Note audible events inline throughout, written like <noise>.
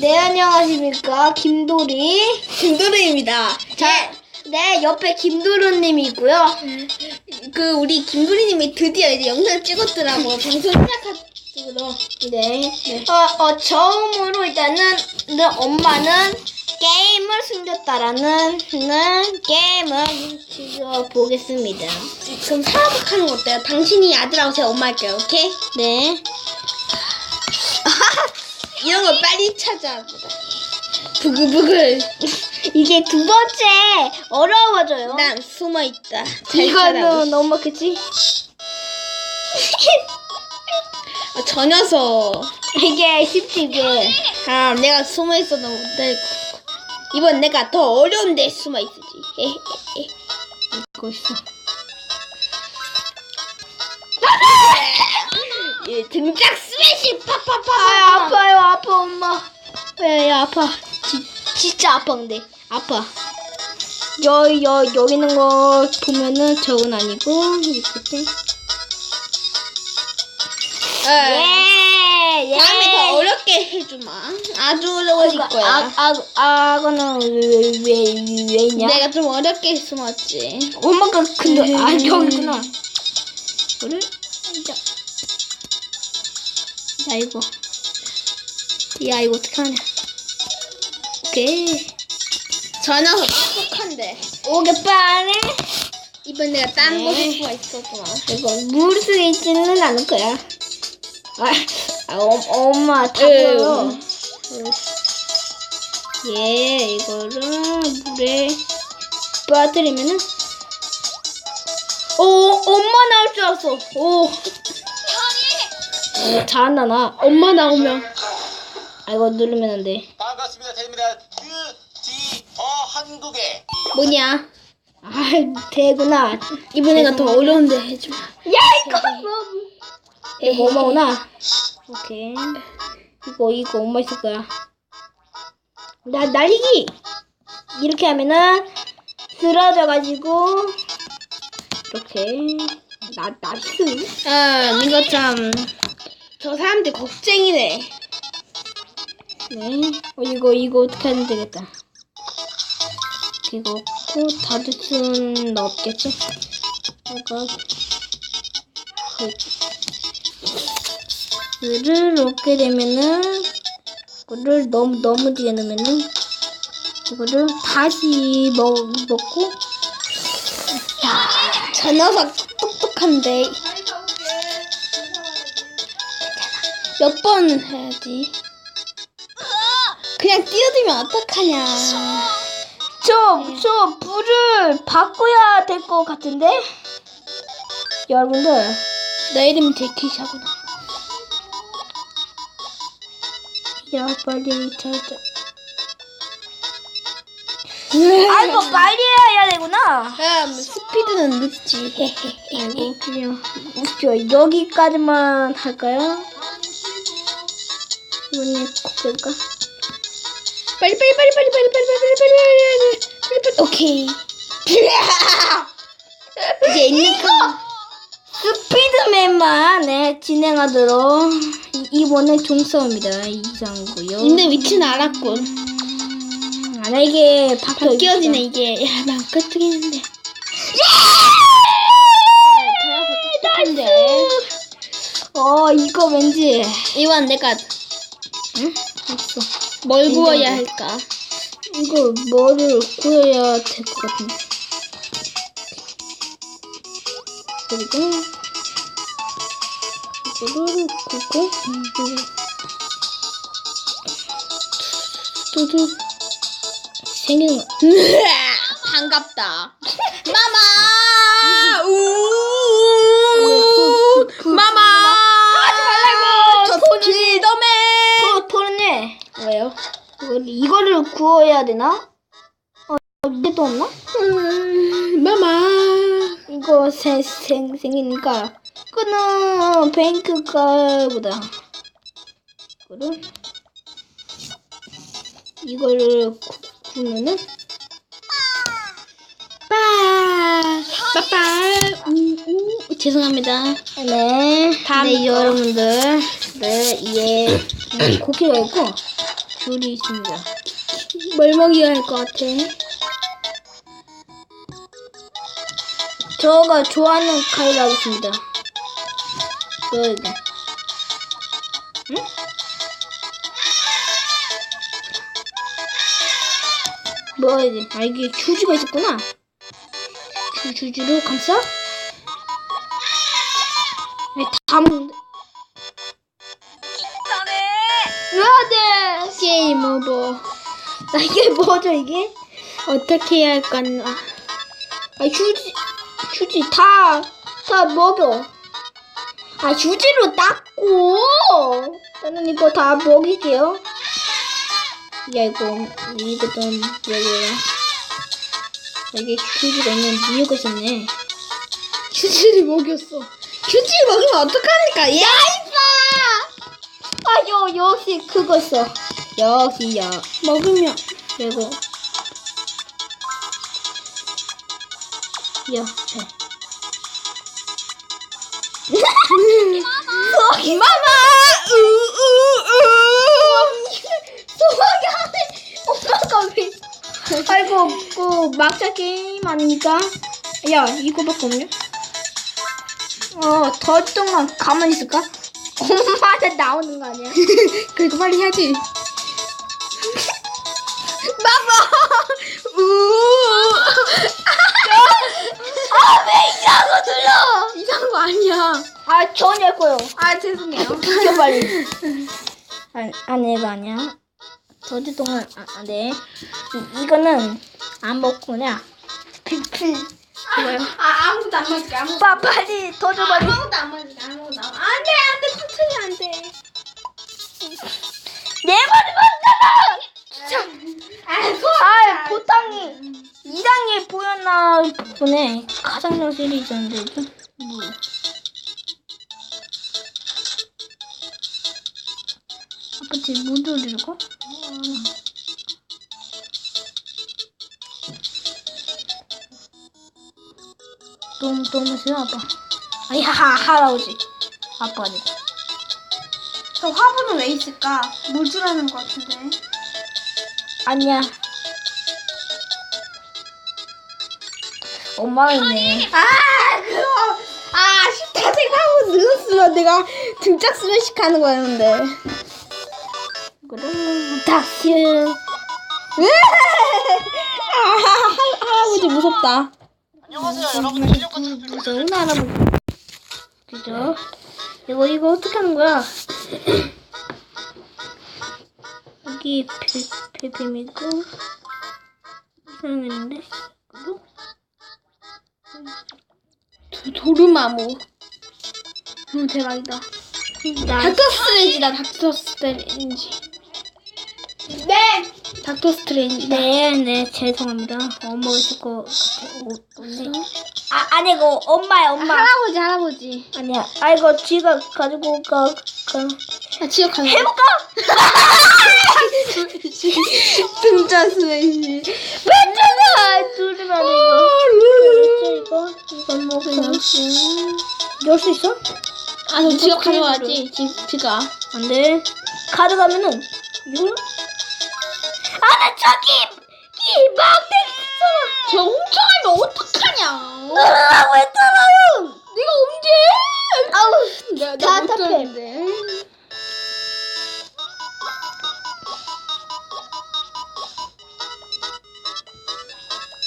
네, 안녕하십니까. 김도리. 김도리입니다. 자, 네, 옆에 김도르님이 있고요. 그 우리 김도리님이 드디어 이제 영상 찍었더라고. <laughs> 방송 시작하기로. 네. 어, 어, 처음으로 일단은, 네, 엄마는 게임을 숨겼다라는, 는 게임을 찍어보겠습니다. 그럼 사업하는 거 어때요? 당신이 아들하고 제가 엄마 할게요. 오케이? 네. 이런 거 빨리 찾아. 부글부글. <laughs> 이게 두 번째 어려워져요. 난 숨어 있다. 이거는 너무 그치? 아, 저 녀석. 이게 쉽지, 이게. 아, 내가 숨어 있어도 못할 거. 이번 내가 더 어려운 데 숨어 있으지. 에헤헤. <laughs> 이거 있어. 예, 등짝 스매시 팍팍팍. 아, 아파요, 아파, 엄마. 야, 야, 아파. 지, 진짜 아파, 근데. 아파. 여, 여, 여기 있는 거 보면은 저건 아니고, 이렇게. 예. 예, 예. 다음에 더 어렵게 해주마. 아주 어려워질 그러니까 거야. 아, 아, 악어는 왜, 왜, 왜 있냐? 내가 좀 어렵게 숨었지. 엄마가 근데, 아, 음. 여기 있구나. 이거를, 자. 야, 이거. 야, 이거 어떡하냐. 오케이. 저 녀석 똑똑한데. 오겠빠네. 이번 내가 딴 네. 숨어 있었구나. 이거 물 속에 있지는 않을 거야. 아, 아 어, 엄마 다 에휴. 보여. 예, 이거를 물에 빠뜨리면은 오, 엄마 나올 줄 알았어. 오. 어, 잘한다 나. 엄마 나오면. 아 이거 누르면 안 돼. 반갑습니다. 제입니다. 듀디어 한국의 이 뭐냐? 아, 되구나. 이번에가 더 어려운데 해주마. 야, 이거 뭐. 이거 엄마 오나? 오케이. 이거, 이거 엄마 있을 거야. 나, 날리기! 이렇게 하면은, 쓰러져가지고, 이렇게, 나, 나이스. 아, 이거 참. 저 사람들 겁쟁이네. 네. 어, 이거, 이거 어떻게 하면 되겠다. 이거 없고, 닫을 수는 없겠지? 이거, 를 넣게 되면은, 이거를 너무, 너무 뒤에 넣으면은, 이거를 다시 먹, 먹고, 저 녀석 똑똑한데. 몇번 해야지. 그냥 뛰어들면 어떡하냐. 저, 저, 불을 바꿔야 될 것 같은데? 여러분들, 내 이름이 데키샤구나. 야, 빨리 찾자. <laughs> 아이고, 빨리 해야 되구나. 아, 뭐 스피드는 늦지. <laughs> 아이고, 그냥, 웃겨. 여기까지만 할까요? 이번에 콕할까? 빨리 빨리 빨리 빨리 빨리 빨리 빨리 빨리 빨리 빨리 빨리 오케이. 이제 있는 거. 스피드맨만, 네, 진행하도록. 이- 이번에 종서입니다. 이상고요 있는 위치는 알았군. 음, 만약에 바뀌어 바뀌어지네 이게. 야, 난 끄트기는데. 똑똑한데. 어, 이거 왠지. 이번 내가 응? 없어. 뭘. 구워야 할까? 이거 뭐를 구해야 될 것 같은데. 그리고 이거를 굽고 이거 두두. 생기는 거. 반갑다. 마마. 우. 마마. 하지 말라고! 저 토니. 길더맨. 토 토르네. 왜요? 이거를 이거를 구워야 되나? 어 이게 또 없나? 음, 마마. 이거 생, 생, 생기니까 이거는 뱅크 가보다 이거를 이거를 구, 구면은 빠. 빠빠. 우, 우. 죄송합니다. 네 다음 네 거. 여러분들 네 이게 고기가 있고 줄이 있습니다. 뭘 먹여야 할 것 같아? 저가 좋아하는 카이를 하겠습니다. 여기. 응? 뭐야 이게? 아 이게 주주가 있었구나. 주 주주로 감싸? 왜다 먹는데? 왜안 돼? 게임 오버. 나 이게 뭐죠 이게? 어떻게 해야 할까? 아 휴지 휴지 다 다 먹여. 아 휴지로 닦고 나는 이거 다 먹일게요. 야 이거 이거 좀 여기야. 여기 휴지가 있는 이유가 있었네. 휴지를 먹였어. 휴지 먹으면 어떡합니까? 야! 아요 역시 그거 있어. 역시야. 먹으면 그리고 야 잘. 마마! 소화기 안에 엄마가 왜? 아이고 그 막자 게임 아닙니까? 야 이거밖에 없네. 어더 동안 가만히 있을까? 엄마한테 나오는 거 아니야? <laughs> 그리고 빨리 해야지. 왜 이상한 거 들려? 이상한 거 아니야. 아 전혀 할 거요. 아, 죄송해요. <laughs> 비켜 빨리. 안, 안 이거 아니야. 저주 동안 아, 아, 네. 이, 이거는 안 먹고 그냥 필필 뭐요? 아, 아무것도 안 먹을게. 아무것도 빠 빨리 더줘 빨리. 아무것도 안 먹을게. 아무것도 안 먹을게. 안 돼, 안 돼. 천천히 안 돼. 내 말이 맞잖아. 아, 소아 보탕이 2단계 보였나 보네. 있었는데 이거 뭐. 아빠지 무도 들고? 너무 너무 싫어 아빠. 아니 하 할아버지. 아빠 아니고. 저 화분은 왜 있을까? 물 주라는 것 같은데. 아니야. 엄마가 있네. 아, 그거. 아, 싫다 생각하고 늦었으면 내가 등짝 스매식 하는 거였는데. 그럼 닥스. 아, 할- 할아버지 무섭다. 안녕하세요 여러분의 실력과 트로피를 무서운 할아버지. 그죠? 이거 이거 어떻게 하는 거야? 여기 페페미고 이상했는데 그리고 도, 도르마무. 음, 대박이다. 나 닥터 스트레인지다, 닥터 스트레인지. 네! 닥터 스트레인지다. 네, 네, 죄송합니다. 엄마가 있을 것 같아. 아, 아니고 엄마야, 엄마. 할아버지, 할아버지. 아니야. 아이고, 지가 가지고 가. 가. 아, 지역하는 해볼까? 등짝 스매시. 맞잖아. 둘이만 이거. 이거. 이건 뭐 그냥. 넣을 수 있어? 아, 저 지역 가져와야지. 지, 지가. 안 돼. 가져가면은 이거? 아, 나 저기 이 막대 훔쳐가면 어떡하냐. 으라고 했잖아요. 네가 언제? 아우, 내가 다못 답해. 들었는데.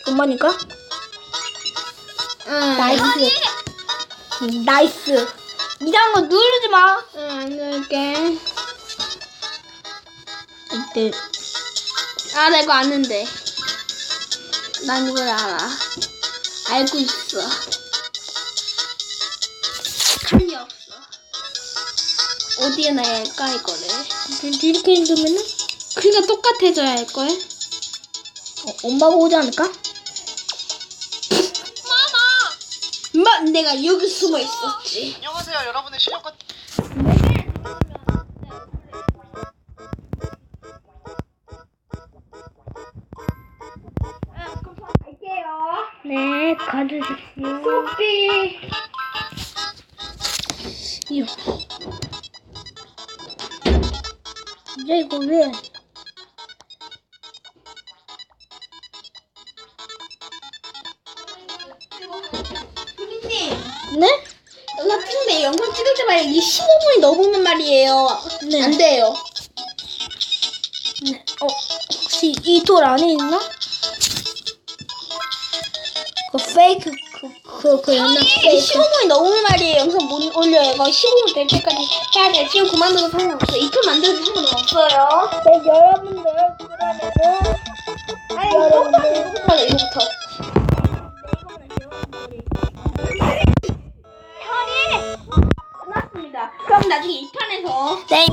엄마니까? 응. 나이스. 나이스. 이상한 거 누르지 마. 응, 안 넣을게. 이때 아, 나 이거 아는데. 난 이걸 알아. 알고 있어. 칼이 없어. 어디에 놔야 할까, 이거를? 이렇게 해두면은 그러니까 똑같아져야 할걸? 어, 엄마가 오지 않을까? <laughs> 마, 내가 여기 숨어 있었지. 안녕하세요 여러분의 실력과 잘 걸으십시오. 소피. 이거. 이제 이거 왜? 네? 연락팀내 영상 찍을 때 말이야. 이 15분이 넘으면 말이에요. 네. 안 돼요. 네. 어, 혹시 이 돌 안에 있나? 페이크 그그 그 연락 형이 15분이 넘은 말이에요. 영상 못 올려요. 이거 15분 될 때까지 해야 돼. 지금 그만둬도 상관없어요. 이틀 만들어도 상관없어요. 네, 여러분들 그러면은 아니, 여러분들 이거부터 이거부터. 형이 끝났습니다. 그럼 나중에 2편에서 네.